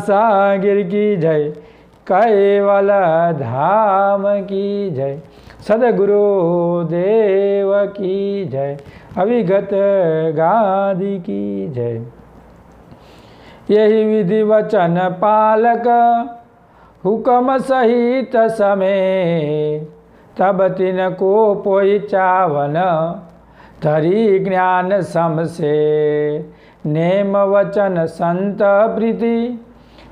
સાગર કી જય કૈવલ ધામ કી જય સદગુરુ દેવ કી જય અવિગત ગાદી કી જય यही विधि वचन पालक हुकम सहित समय तब तिन को पोई चावन धरी ज्ञान समसे નેમ વચન સંત પ્રીતિ.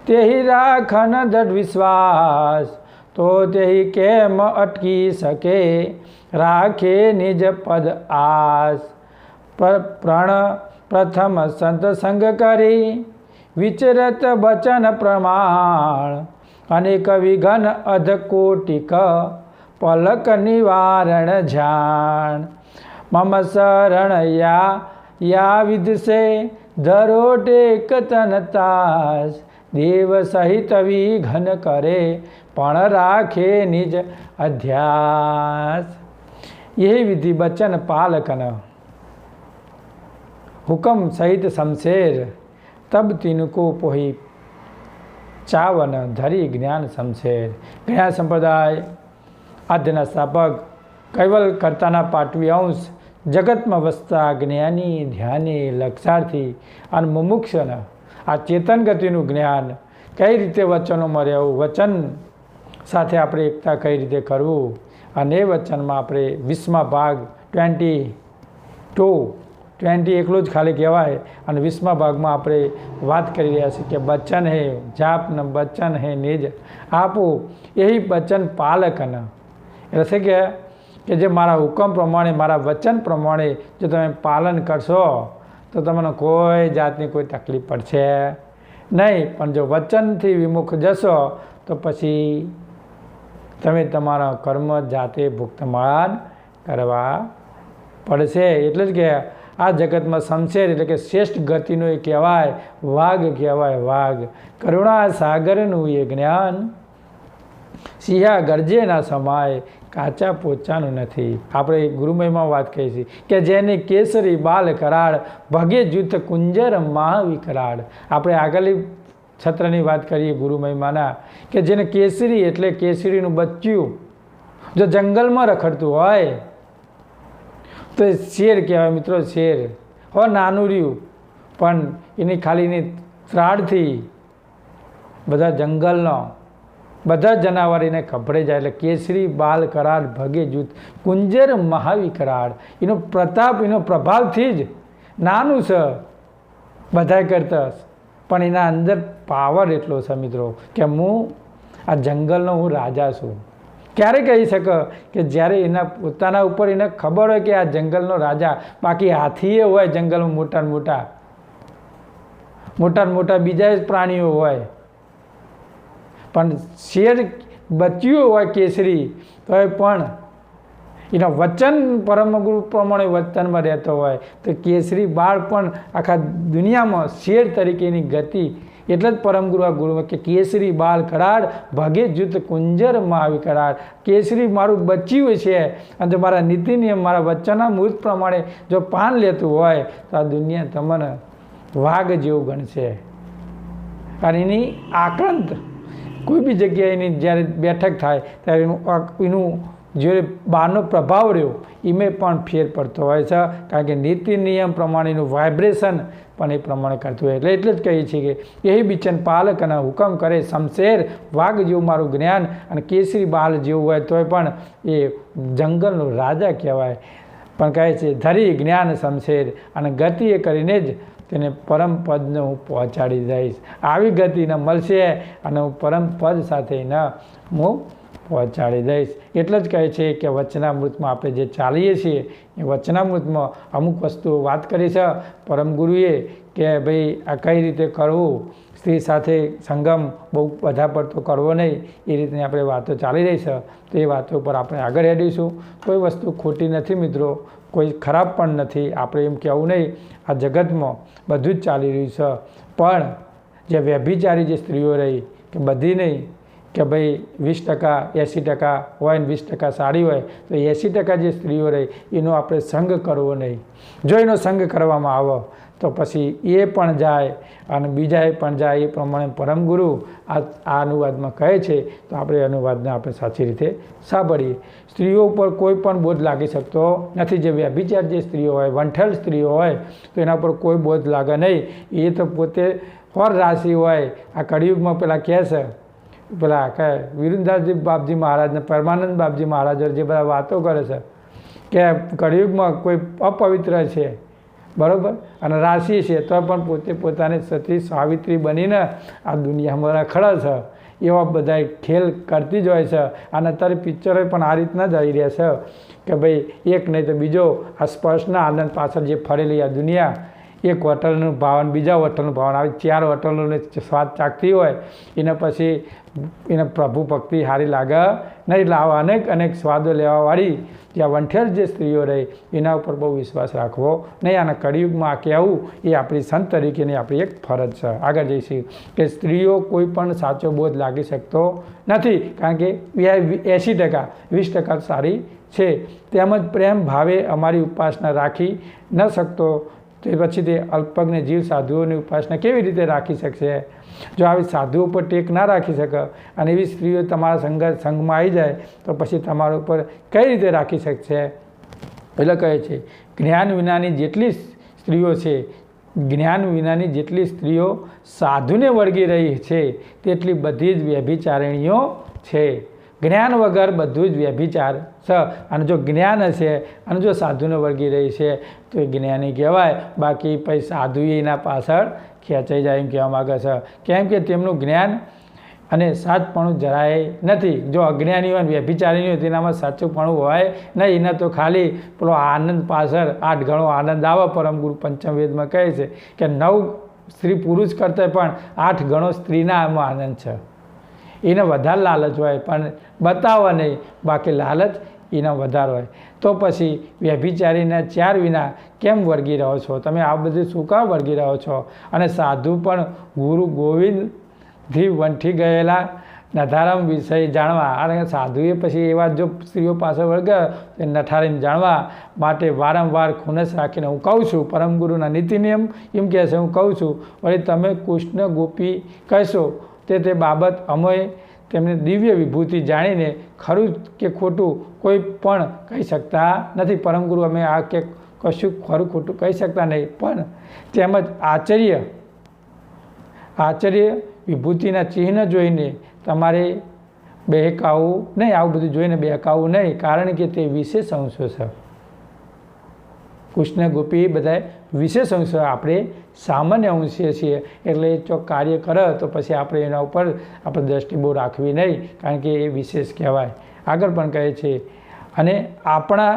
તેહી રાખન દઢ વિશ્વાસ. તો તેહી કેમ અટકી શકે? રાખે નિજ પદ આસ. પ્રણ પ્રથમ સંત સંગ કરી. વિચરત વચન પ્રમાણ. અનેક વિઘન અધકોટિક પલક નિવારણ જાણ. મમ શરણ યા યા વિદસે ધરો ટેક તન તાસ દેવ સહિત વિઘન કરે પણ રાખે નિજ અધ્યાસ ये विधि बचन पालकन हुक्म सहित शमशेर तब तिनको पोही ચાવન ધરી જ્ઞાન શમશેર જ્ઞાન સંપ્રદાય આદ્યના સ્થાપક કૈવલ કરતાના પાટવી અંશ જગતમાં વસતા જ્ઞાની, ધ્યાની, લક્ષાર્થી અને મુમુક્ષના. આ ચેતન ગતિનું જ્ઞાન કઈ રીતે વચનોમાં રહેવું? વચન સાથે આપણે એકતા કઈ રીતે કરવું? અને એ વચનમાં આપણે વીસમા ભાગ ટ્વેન્ટી ટુ, ટ્વેન્ટી એકલો જ ખાલી કહેવાય. અને વીસમા ભાગમાં આપણે વાત કરી રહ્યા છીએ કે બચ્ચન હે જાપન ન બચ્ચન હે નિજ. આપો એ બચ્ચન પાલકન. એટલે છે કે? કે જે મારા હુકમ પ્રમાણે, મારા વચન પ્રમાણે જો તમે પાલન કરશો, તો તમને કોઈ જાતની કોઈ તકલીફ પડશે નહીં. પણ જો વચનથી વિમુખ જશો, તો પછી તમે તમારા કર્મ જાતે ભુક્તમાન કરવા પડશે. એટલે જ કે આ જગતમાં શમશેર એટલે કે શ્રેષ્ઠ ગતિનો એ કહેવાય, વાઘ કહેવાય, વાઘ. કરુણા સાગરનું એ જ્ઞાન સિંહા ગરજેના સમાય કાચા પોચાનું નથી. આપણે ગુરુમયમાં વાત કહીએ છીએ કે જેને કેસરી બાલ કરાળ ભગે જૂથ કુંજર મહાવિકરાળ. આપણે આગળની છત્રની વાત કરીએ ગુરુમયમાના, કે જેને કેસરી એટલે કેસરીનું બચ્ચું જો જંગલમાં રખડતું હોય, તો શેર કહેવાય મિત્રો, શેર. હો, નાનું રહ્યું. પણ એની ખાલીની ત્રાડથી બધા જંગલનો બધા જનાવર એને ખભડે જાય એટલે કેસરી, બાલ કરાડ ભગે જૂથ, કુંજર કરાડ એનો પ્રતાપ, એનો પ્રભાવથી જ નાનું છે બધાય કરતા પણ એના અંદર પાવર એટલો છે મિત્રો કે હું આ જંગલનો હું રાજા છું. ક્યારે કહી શકે કે જ્યારે એના પોતાના ઉપર એને ખબર હોય કે આ જંગલનો રાજા, બાકી હાથીએ હોય જંગલમાં મોટા મોટા. મોટા મોટા બીજા જ પ્રાણીઓ હોય. પણ શેર બચ્યું હોય કેસરી તો એ પણ એના વચન પરમગુરુ પ્રમાણે વચનમાં રહેતો હોય. તો કેસરી બાળ પણ આખા દુનિયામાં શેર તરીકેની ગતિ એટલે જ પરમગુરુ આ ગુરુ કે કેસરી બાળ કરાડ, ભગે જૂથ કુંજરમાં આવી કરાડ. કેસરી મારું બચ્યું છે અને મારા નીતિ નિયમ મારા વચનના મૂર્ત પ્રમાણે જો પાન લેતું હોય, તો આ દુનિયા તમને વાઘ જેવું ગણશે. અને એની આક્રાંત કોઈ બી જગ્યાએ એની જ્યારે બેઠક થાય, ત્યારે એનું એનું જે બહારનો પ્રભાવ રહ્યો, એમાં પણ ફેર પડતો હોય છે. કારણ કે નીતિ નિયમ પ્રમાણેનું વાઇબ્રેશન પણ એ પ્રમાણે કરતું હોય. એટલે એટલે જ કહીએ છીએ કે એ બિચન પાલક અને હુકમ કરે શમશેર, વાઘ જેવું મારું જ્ઞાન અને કેસરી બાલ જેવું હોય તોય પણ એ જંગલનો રાજા કહેવાય. પણ કહે છે, ધરી જ્ઞાન શમશેર અને ગતિએ કરીને જ તેને પરમ પદને હું પહોંચાડી દઈશ. આવી ગતિ ન મળશે અને હું પરમ પદ સાથે ન હું પહોંચાડી દઈશ. એટલે જ કહે છે કે વચનામૃતમાં આપણે જે ચાલીએ છીએ, એ વચનામૃતમાં અમુક વસ્તુઓ વાત કરી છે. પરમ ગુરુએ કે ભાઈ, આ કઈ રીતે કરવું? સ્ત્રી સાથે સંગમ બહુ બધા પડતો કરવો નહીં. એ રીતની આપણે વાતો ચાલી રહી છે. તો એ વાતો પર આપણે આગળ હેડીશું. કોઈ વસ્તુ ખોટી નથી મિત્રો. કોઈ ખરાબ પણ નથી. આપણે એમ કહેવું નહીં, આ જગતમાં બધું જ ચાલી રહ્યું છે. પણ જે વ્યભિચારી જે સ્ત્રીઓ રહી, કે બધી નહીં, કે ભાઈ વીસ ટકા, એંસી ટકા હોય ને વીસ ટકા સારી હોય, તો એંસી ટકા જે સ્ત્રીઓ રહી, એનો આપણે સંગ કરવો નહીં. જો એનો સંગ કરવામાં આવે તો પછી એ પણ જાય અને બીજાએ પણ જાય એ પ્રમાણે પરમગુરુ આ આ અનુવાદમાં કહે છે, તો આપણે અનુવાદને આપણે સાચી રીતે સાંભળીએ. સ્ત્રીઓ ઉપર કોઈ પણ બોધ લાગી શકતો નથી. જે વ્યભિચાર જે સ્ત્રીઓ હોય, વંઠેલ સ્ત્રીઓ હોય, તો એના પર કોઈ બોધ લાગે નહીં. એ તો પોતે હોર રાશિ હોય. આ કળિયુગમાં પેલા કહે છે, પેલા કે વિરુદાસજી બાપજી મહારાજને, પરમાનંદ બાપજી મહારાજ જે બધા વાતો કરે છે, કે કળિયુગમાં કોઈ અપવિત્ર છે બરાબર? અને રાશિ છે, તો પણ પોતે પોતાની સતી સાવિત્રી બનીને આ દુનિયામાં રખડા છે. એવા બધા ખેલ કરતી જ હોય છે. અને અત્યારે પિક્ચરો પણ આ રીતના જ આવી રહ્યા છે કે ભાઈ, એક નહીં તો બીજો આ સ્પર્શના આનંદ પાછળ જે ફરેલી આ દુનિયા, એક હોટલનું ભાવન, બીજા હોટલનું ભાવન, આવી ચાર હોટલનો સ્વાદ ચાખતી હોય, એના પછી એને પ્રભુ ભક્તિ સારી લાગે. નહીં એટલે આવા અનેક અનેક સ્વાદો લેવાવાળી જે આ વંઠેલ જે સ્ત્રીઓ રહી, એના ઉપર બહુ વિશ્વાસ રાખવો. નહીં, આના કળિયુગમાં આ કહેવું એ આપણી સંત તરીકેની આપણી એક ફરજ છે. આગળ જઈશું. કે સ્ત્રીઓ કોઈ પણ સાચો બોધ લાગી શકતો નથી. કારણ કે એંસી ટકા, વીસ ટકા સારી છે. તેમજ પ્રેમ ભાવે અમારી ઉપાસના રાખી ન શકતો. તે પછી તે અલ્પજ્ઞ જીવ સાધુઓની ઉપાસના કેવી રીતે રાખી શકશે? જો આવી સાધુઓ પર ટેક ના રાખી શકે અને એવી સ્ત્રીઓ તમારા સંગ સંઘમાં આવી જાય, તો પછી તમારા ઉપર કઈ રીતે રાખી શકશે? એટલે કહે છે, જ્ઞાન વિનાની જેટલી સ્ત્રીઓ છે, જ્ઞાન વિનાની જેટલી સ્ત્રીઓ સાધુને વળગી રહી છે, તેટલી બધી જ વ્યભિચારિણીઓ છે. જ્ઞાન વગર બધું જ વ્યભિચાર છે. અને જો જ્ઞાન હશે અને જો સાધુને વળગી રહી છે, તો એ જ્ઞાની કહેવાય. બાકી પછી સાધુ એના પાછળ ખેંચાઈ જાય એમ કહેવા માગે છે. કેમ કે તેમનું જ્ઞાન અને સાચપણું જરાય નથી. જો અજ્ઞાની હોય વ્યભિચારી હોય, તેનામાં સાચુંપણું હોય નહીં, એના તો ખાલી પેલો આનંદ પાછળ આઠ ગણો આનંદ આવે પરમગુરુ પંચમ વેદમાં કહે છે કે નવ સ્ત્રી પુરુષ કરતાં પણ આઠ ગણો સ્ત્રીના આમાં આનંદ છે. એને વધારે લાલચ હોય, પણ બતાવો નહીં. બાકી લાલચ એના વધારે હોય. તો પછી વ્યભિચારીના ચાર વિના કેમ વળગી રહો છો? તમે આ બધું શું કામ વળગી રહો છો? અને સાધુ પણ ગુરુ ગોવિંદથી વંઠી ગયેલા નધારામ વિષય જાણવા. અને સાધુએ પછી એવા જો સ્ત્રીઓ પાસે વળગ્યો એ નઠારીને જાણવા માટે વારંવાર ખુનસ રાખીને હું કહું છું, પરમગુરુના નીતિ નિયમ એમ કહે છે, હું કહું છું, વળી તમે કૃષ્ણ ગોપી કહેશો તે તે બાબત અમે તેમને દિવ્ય વિભૂતિ જાણીને ખરું કે ખોટું કોઈ પણ કહી શકતા નથી. પરમગુરુ અમે આ કે કશું ખરું ખોટું કહી શકતા નહીં, પણ તેમજ આચાર્ય આચાર્ય વિભૂતિના ચિહ્ન જોઈને તમારે બહેકાવું નહીં, આવું બધું જોઈને બહેકાવું નહીં, કારણ કે તે વિશેષ અંશો છે. કૃષ્ણ, ગોપી બધા વિશેષ અંશ આપણે સામાન્ય અંશે છીએ એટલે જો કાર્ય કરે તો પછી આપણે એના ઉપર આપણે દ્રષ્ટિ બહુ રાખવી નહીં, કારણ કે એ વિશેષ કહેવાય. આગળ પણ કહે છે, અને આપણા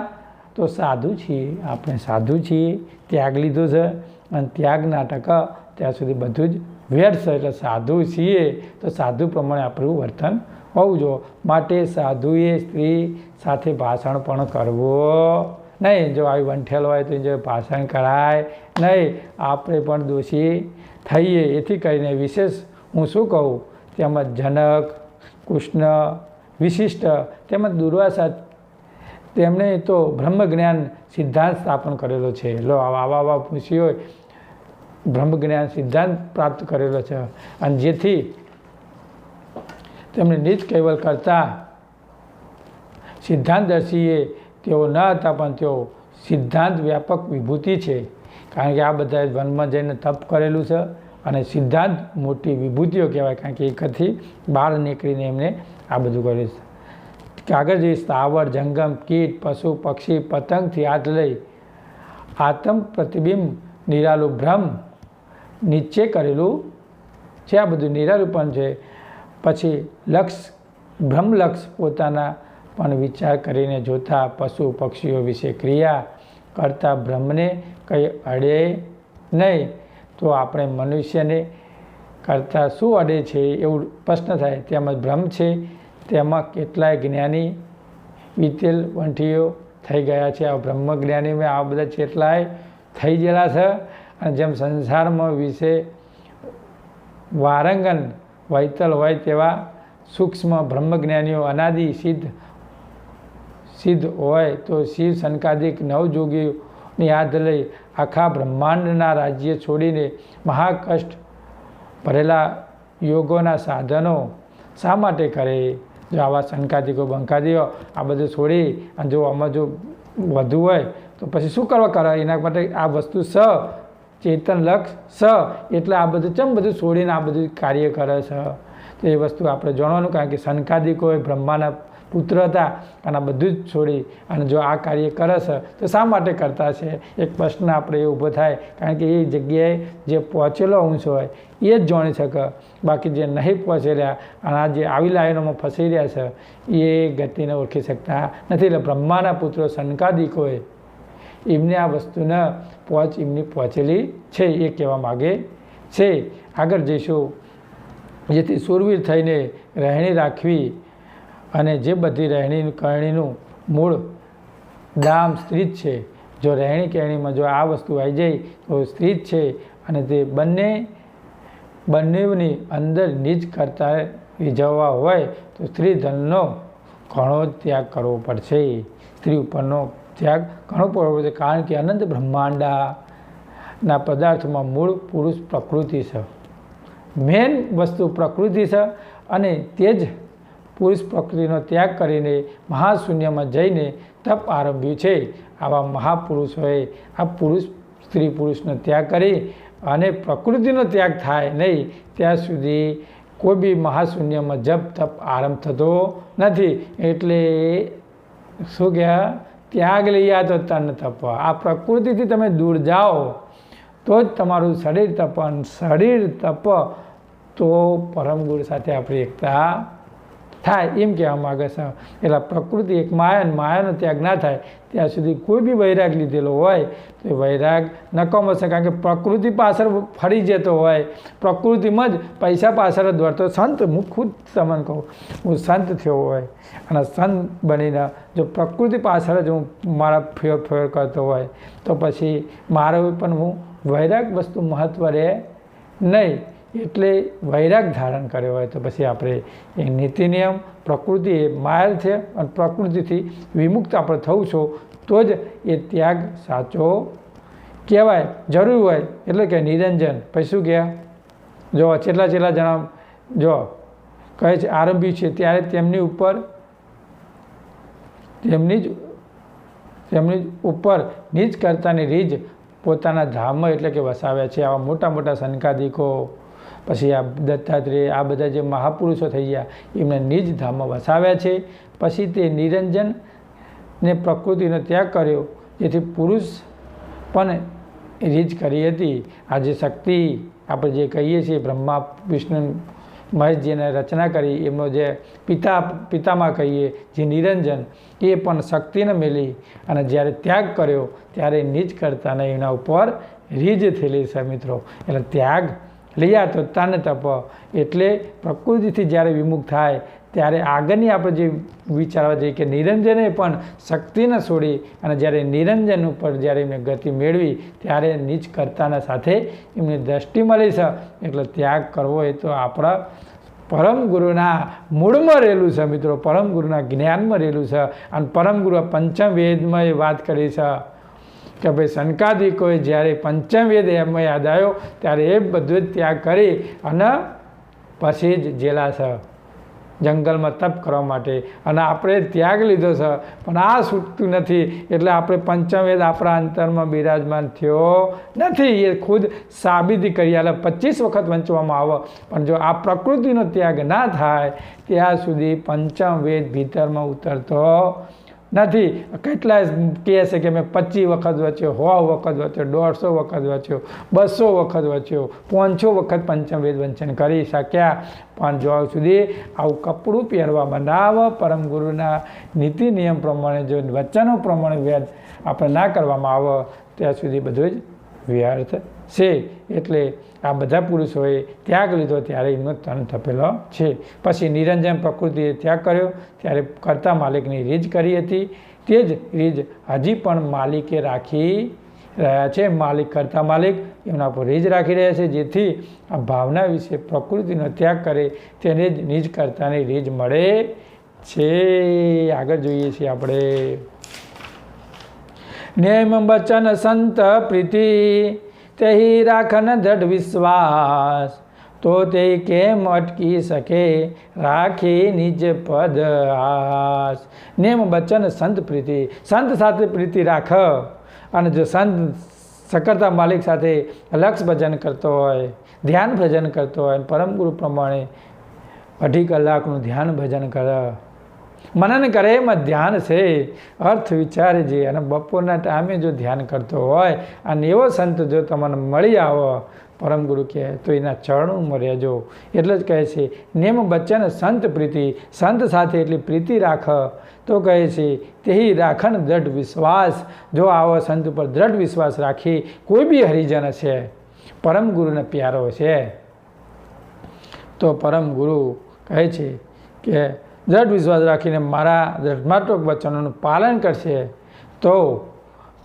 તો સાધુ છીએ, આપણે સાધુ છીએ, ત્યાગ લીધો છે, અને ત્યાગ નાટક ત્યાં સુધી બધું જ વ્યર્થ છે. એટલે સાધુ છીએ તો સાધુ પ્રમાણે આપણું વર્તન હોવું જોઈએ. માટે સાધુએ સ્ત્રી સાથે ભાષણ પણ કરવું નહીં, જો આવી વંઠેલ હોય તો જો ભાષણ કરાય, નહીં, આપણે પણ દોષી થઈએ. એથી કરીને વિશેષ હું શું કહું, તેમજ જનક, કૃષ્ણ, વિશિષ્ટ તેમજ દુર્વાસા તેમણે તો બ્રહ્મજ્ઞાન સિદ્ધાંત સ્થાપન કરેલો છે. લો, આવા આવા પૂછી હોય બ્રહ્મ જ્ઞાન સિદ્ધાંત પ્રાપ્ત કરેલો છે. અને જેથી તેમણે નિજ કૈવલ કરતાં સિદ્ધાંતદર્શીએ તેઓ ન હતા, પણ તેઓ સિદ્ધાંત વ્યાપક વિભૂતિ છે. કારણ કે આ બધાએ વનમાં જઈને તપ કરેલું છે અને સિદ્ધાંત મોટી વિભૂતિઓ કહેવાય, કારણ કે એકથી બહાર નીકળીને એમને આ બધું કર્યું છે. કે આગળ જે સ્થાવર, જંગમ, કીટ, પશુ, પક્ષી, પતંગથી હાથ લઈ આતમ પ્રતિબિંબ, નિરાલું ભ્રમ નીચે કરેલું છે. આ બધું નિરાલુપણ છે. પછી લક્ષ બ્રહ્મલક્ષ પોતાના પણ વિચાર કરીને જોતા પશુ પક્ષીઓ વિશે ક્રિયા કરતા બ્રહ્મને કંઈ અડે નહીં. તો આપણે મનુષ્યને કરતાં શું અડે છે એવું પ્રશ્ન થાય. તેમજ બ્રહ્મ છે, તેમાં કેટલાય જ્ઞાની વિતેલ વંઠીઓ થઈ ગયા છે. આ બ્રહ્મ જ્ઞાનીમાં આ બધા કેટલાય થઈ ગયેલા છે. અને જેમ સંસારમાં વિશે વારંગન વૈતલ હોય તેવા સૂક્ષ્મ બ્રહ્મજ્ઞાનીઓ અનાદિ સિદ્ધ સિદ્ધ હોય તો શિવ સંકાદિક નવજોગીઓની યાદ લઈ આખા બ્રહ્માંડના રાજ્ય છોડીને મહાકષ્ટ ભરેલા યોગોના સાધનો શા માટે કરે? જો આવા સંકાદિકો બંકાદીઓ આ બધું છોડી અને જો આમાં જો વધુ હોય તો પછી શું કરવા કરે? એના માટે આ વસ્તુ સ, ચેતન લક્ષ સ, એટલે આ બધું ચમ બધું છોડીને આ બધું કાર્ય કરે છે તો એ વસ્તુ આપણે જાણવાનું કારણ કે સંકાદિકો એ બ્રહ્માના પુત્ર હતા, અને આ બધું જ છોડી અને જો આ કાર્ય કરે છે, તો શા માટે કરતા છે? એક પ્રશ્ન આપણે એ ઊભો થાય, કારણ કે એ જગ્યાએ જે પહોંચેલો અંશ હોય, એ જ જાણી શકે. બાકી જે નહીં પહોંચી રહ્યા, અને આ જે આવી લાઈનોમાં ફસી રહ્યા છે, એ ગતિને ઓળખી શકતા નથી. એટલે બ્રહ્માના પુત્રો શંકાદિકોએ એમને આ વસ્તુને પહોંચ, એમની પહોંચેલી છે, એ કહેવા માગે છે. આગળ જઈશું. જેથી સુરવીર થઈને રહેણી રાખવી અને જે બધી રહેણી કરણીનું મૂળ દામ સ્ત્રી જ છે, જો રહેણી કહેણીમાં જો આ વસ્તુ આવી જાય, તો સ્ત્રી જ છે અને તે બંને, બંનેની અંદર નીચ કરતા રીઝવવા હોય, તો સ્ત્રી ધનનો ઘણો ત્યાગ કરવો પડશે. સ્ત્રી ઉપરનો ત્યાગ ઘણો પડવો પડશે, કારણ કે અનંત બ્રહ્માંડના પદાર્થમાં મૂળ પુરુષ પ્રકૃતિ છે. મેન વસ્તુ પ્રકૃતિ છે અને તે જ પુરુષ પ્રકૃતિનો ત્યાગ કરીને મહાશૂન્યમાં જઈને તપ આરંભ્યું છે. આવા મહાપુરુષોએ આ પુરુષ, સ્ત્રી પુરુષનો ત્યાગ કરી અને પ્રકૃતિનો ત્યાગ થાય નહીં, ત્યાં સુધી કોઈ બી મહાશૂન્યમાં જપ, તપ આરંભ થતો નથી. એટલે શું કહેવાય? ત્યાગ લઈ આવતો તન તપ. આ પ્રકૃતિથી તમે દૂર જાઓ તો જ તમારું શરીર તપન. શરીર તપ તો પરમ ગુરુ સાથે આપણી એકતા થાય એમ કહેવા માગે છે. એટલે પ્રકૃતિ એક માયા માયાનો ત્યાગ ના થાય, ત્યાં સુધી કોઈ બી વૈરાગ લીધેલો હોય, તો એ વૈરાગ નકામો છે કારણ કે પ્રકૃતિ પાછળ ફરી જતો હોય, પ્રકૃતિમાં જ પૈસા પાછળ જ દોડતો સંત, હું ખુદ તમને કહું, હું સંત થયો હોય અને સંત બનીને જો પ્રકૃતિ પાછળ જ હું મારા ફેર ફેર કરતો હોય, તો પછી મારો પણ હું વૈરાગ વસ્તુ મહત્ત્વ રહે નહીં. એટલે વૈરાગ ધારણ કર્યો હોય તો પછી આપણે એ નીતિ નિયમ, પ્રકૃતિ એ માયલ છે અને પ્રકૃતિથી વિમુક્ત આપણે થવું છો, તો જ એ ત્યાગ સાચો કહેવાય. જરૂર હોય એટલે કે નિરંજન. પછી શું કહે? જો છેલ્લા છેલ્લા જણા જો કહે છે આરંભ્યું છે. ત્યારે તેમની ઉપર, તેમની જ, તેમની ઉપર નીચ કરતાની રીજ પોતાના ધામમાં એટલે કે વસાવ્યા છે. આવા મોટા મોટા સંકાદિકો પછી આ દત્તાત્રેય, આ બધા જે મહાપુરુષો થઈ ગયા, એમને નિજ ધામમાં વસાવ્યા છે. પછી તે નિરંજન ને પ્રકૃતિનો ત્યાગ કર્યો, જેથી પુરુષ પણ રીજ કરી હતી. આ જે શક્તિ આપણે જે કહીએ છીએ, બ્રહ્મા, વિષ્ણુ મહેશજીને રચના કરી, એમનો જે પિતા પિતામાં કહીએ, જે નિરંજન, એ પણ શક્તિને મેલી અને જ્યારે ત્યાગ કર્યો, ત્યારે નીચ કરતાને એના ઉપર રીજ થયેલી છે, મિત્રો. એટલે ત્યાગ લઈયા તો તાને તપ. એટલે પ્રકૃતિથી જ્યારે વિમુખ થાય, ત્યારે આગળની આપણે જે વિચારવા જઈએ કે નિરંજને પણ શક્તિને છોડી અને જ્યારે નિરંજન ઉપર જ્યારે એમને ગતિ મેળવી, ત્યારે નીચ કરતાના સાથે એમની દ્રષ્ટિ મળી છે. એટલે ત્યાગ કરવો એ તો આપણા પરમ ગુરુના મૂળમાં રહેલું છે મિત્રો. પરમ ગુરુના જ્ઞાનમાં રહેલું છે. અને પરમ ગુરુ પંચમ વેદમાં એ વાત કરી છે. કે ભાઈ સંકાદિકોએ જ્યારે પંચમવેદ એમાં યાદ આવ્યો, ત્યારે એ બધું જ ત્યાગ કરી અને પછી જ જેલા છે જંગલમાં તપ કરવા માટે. અને આપણે ત્યાગ લીધો છે પણ આ છૂટતું નથી. એટલે આપણે પંચમવેદ આપણા અંતરમાં બિરાજમાન થયો નથી. એ ખુદ સાબિતી કરી આલે. પચીસ વખત વંચવામાં આવે. પણ જો આ પ્રકૃતિનો ત્યાગ ના થાય, ત્યાં સુધી પંચમવેદ ભીતરમાં ઉતરતો નથી. કેટલાય કહે છે કે મેં પચીસ વખત વાંચ્યો, સો વખત વાંચ્યો, દોઢસો વખત વાંચ્યો, બસો વખત વાંચ્યો, પાંચસો વખત પંચમ વેદ વંચન કરી શક્યા. પણ જો સુધી આવું કપડું પહેરવા બનાવ, પરમ ગુરુના નીતિ નિયમ પ્રમાણે, જો વચનો પ્રમાણે વેદ આપણે ના કરવામાં આવે, ત્યાં સુધી બધું જ વ્યર્થ છે એટલે આ બધા પુરુષોએ ત્યાગ લીધો ત્યારે એમનો તન થપેલો છે. પછી નિરંજન પ્રકૃતિએ ત્યાગ કર્યો, ત્યારે કરતા માલિકની રીજ કરી હતી. તે જ રીજ હજી પણ માલિકે રાખી રહ્યા છે. માલિક કરતા માલિક એમના પર રીજ રાખી રહ્યા છે, જેથી આ ભાવના વિશે પ્રકૃતિનો ત્યાગ કરે તેને જ નિજ કરતાની રીજ મળે છે. આગળ જોઈએ છીએ આપણે. નેમ બચન સંત પ્રીતિ તેહી રાખન દ્રઢ વિશ્વાસ. તો તે કેમ અટકી શકે? રાખી નિજ પદ આસ નેમ બચન સંત પ્રીતિ. સંત સાથે પ્રીતિ રાખ. અને જો સંત સકરતા માલિક સાથે લક્ષ ભજન કરતો હોય, ધ્યાન ભજન કરતો હોય પરમ ગુરુ પ્રમાણે અઢી કલાકનું ધ્યાન ભજન કરે. મનન કરે એમાં ધ્યાન છે. અર્થ વિચારજે અને બપોરના ટાઈમે જો ધ્યાન કરતો હોય અને એવો સંત જો તમને મળી આવો, પરમ ગુરુ કહે, તો એના ચરણોમાં રહેજો. એટલે જ કહે છે, નેમ બચ્ચન સંત પ્રીતિ, સંત સાથે એટલી પ્રીતિ રાખ. તો કહે છે, તેહી રાખન દ્રઢ વિશ્વાસ. જો આવો સંત ઉપર દ્રઢ વિશ્વાસ રાખી, કોઈ બી હરિજન છે, પરમ ગુરુને પ્યારો છે. તો પરમ ગુરુ કહે છે કે દ્રઢ વિશ્વાસ રાખીને મારા દ્રઢમાત્મક વચનોનું પાલન કરશે, તો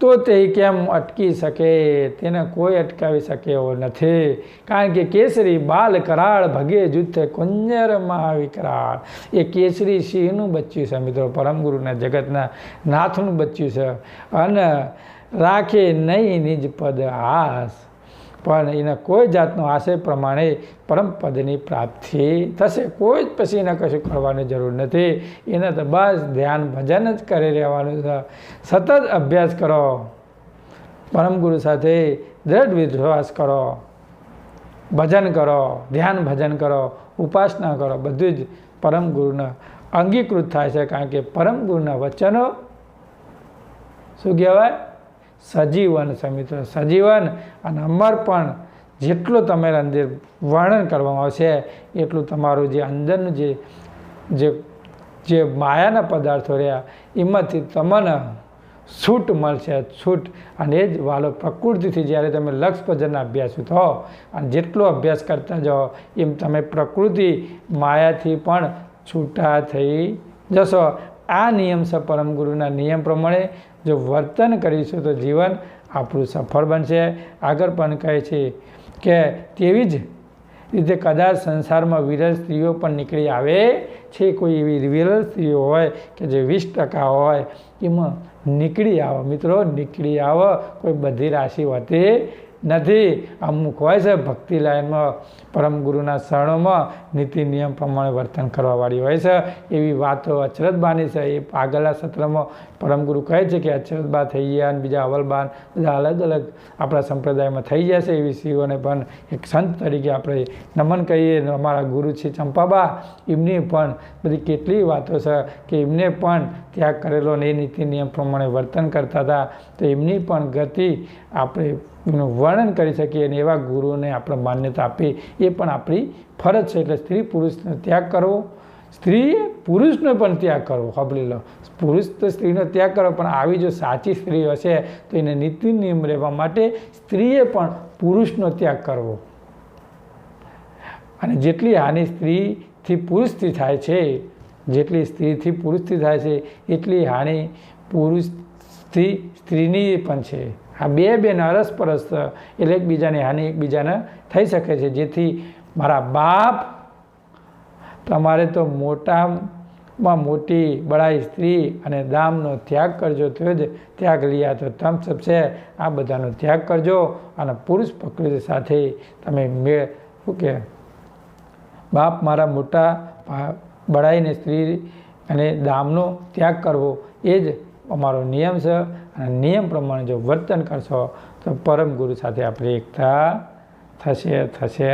તો તે કેમ અટકી શકે? તેને કોઈ અટકાવી શકે એવો નથી. કારણ કે કેસરી બાલ કરાળ ભગે જુથે કુંજર મહાવિકરાળ એ કેસરી સિંહનું બચ્યું છે મિત્રો, પરમગુરુના જગતના નાથનું બચ્યું છે. અને રાખે નહીં નિજ પદ આસ પણ એને કોઈ જાતનો આશય પ્રમાણે પરમ પદની પ્રાપ્તિ થશે. કોઈ જ પછી એને કશું કરવાની જરૂર નથી. એને તો બસ ધ્યાન, ભજન જ કરી રહેવાનું છે. સતત અભ્યાસ કરો. પરમ ગુરુ સાથે દ્રઢ વિશ્વાસ કરો. ભજન કરો. ધ્યાન, ભજન કરો. ઉપાસના કરો. બધું જ પરમ ગુરુના અંગીકૃત થાય છે. કારણ કે પરમ ગુરુના વચનો શું કહેવાય? સજીવન છે મિત્રો સજીવન અને અમરપણ જેટલું તમારા અંદર વર્ણન કરવામાં આવશે, એટલું તમારું જે અંદરનું જે જે જે માયાના પદાર્થો રહ્યા, એમાંથી તમને છૂટ મળશે, છૂટ. અને એ જ વાલો પ્રકૃતિથી જ્યારે તમે લક્ષ ભજનના અભ્યાસ થો અને જેટલો અભ્યાસ કરતા જાઓ, એમ તમે પ્રકૃતિ માયાથી પણ છૂટા થઈ જશો. આ નિયમ છે પરમ ગુરુના નિયમ પ્રમાણે જો વર્તન કરીશું તો જીવન આપણું સફળ બનશે. આગળ પણ કહે છે કે તેવી જ રીતે કદાચ સંસારમાં વિરલ સ્ત્રીઓ પણ નીકળી આવે છે. કોઈ એવી વિરલ સ્ત્રીઓ હોય કે જે વીસ ટકા હોય, એમાં નીકળી આવો. મિત્રો, નીકળી આવો. કોઈ બધી રાશિ હોતી નથી. અમુક હોય છે ભક્તિ લાઈનમાં, પરમ ગુરુના શરણોમાં નીતિ નિયમ પ્રમાણે વર્તન કરવાવાળી હોય છે. એવી વાતો અચરતબાની છે. એ આગળના સત્રમાં પરમ ગુરુ કહે છે કે અચરતબા થઈ ગયા અને બીજા અવલબાન બધા અલગ અલગ આપણા સંપ્રદાયમાં થઈ ગયા છે એવી સ્ત્રીઓને પણ એક સંત તરીકે આપણે નમન કહીએ અમારા ગુરુ છે ચંપાબા એમની પણ બધી કેટલી વાતો છે કે એમને પણ ત્યાગ કરેલો ને એ નીતિ નિયમ પ્રમાણે વર્તન કરતા હતા. તો એમની પણ ગતિ આપણે એનું વર્ણન કરી શકીએ અને એવા ગુરુને આપણે માન્યતા આપી, એ પણ આપણી ફરજ છે. એટલે સ્ત્રી પુરુષનો ત્યાગ કરવો, સ્ત્રીએ પુરુષનો પણ ત્યાગ કરવો. હબલી લો. પુરુષ તો સ્ત્રીનો ત્યાગ કરવો પણ આવી જો સાચી સ્ત્રી હશે, તો એને નીતિ નિયમ રહેવા માટે સ્ત્રીએ પણ પુરુષનો ત્યાગ કરવો. અને જેટલી હાનિ સ્ત્રીથી પુરુષથી થાય છે, જેટલી સ્ત્રીથી પુરુષથી થાય છે, એટલી હાનિ પુરુષથી સ્ત્રીની પણ છે. આ બે બેન અરસપરસ, એટલે એકબીજાની હાનિ એકબીજાને થઈ શકે છે. જેથી મારા બાપ, તમારે તો મોટામાં મોટી બળાઈ સ્ત્રી અને દામનો ત્યાગ કરજો. તો જ ત્યાગ લીયા તો તમ છે. આ બધાનો ત્યાગ કરજો અને પુરુષ પ્રકૃતિ સાથે તમે મેળ, શું કે, બાપ મારા મોટા બળાઈને સ્ત્રી અને દામનો ત્યાગ કરવો. એ જ અમારો નિયમ છે. અને નિયમ પ્રમાણે જો વર્તન કરશો, તો પરમ ગુરુ સાથે આપણી એકતા થશે થશે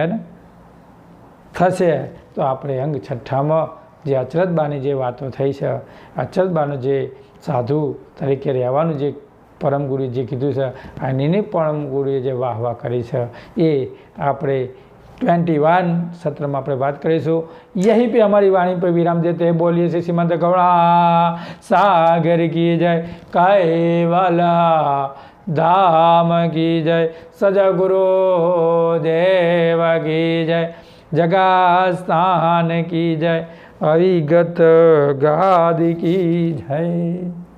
થશે. તો આપણે અંગ છઠ્ઠામાં જે અચરતબાની જે વાતો થઈ છે અચરતબાનું જે સાધુ તરીકે રહેવાનું જે પરમ ગુરુએ જે કીધું છે આની પરમ ગુરુએ જે વાહ વાહ કરી છે, એ આપણે ટ્વેન્ટી વન સત્રમાં આપણે વાત કરીશું યહી पे हमारी वाणी पर विराम देते हैं बोलिए श्री श्रीमंत गौड़ा सागर की जय कैवला धाम की जय सजा गुरु देव की जय जगा स्थान की जय अविगत गादि की जय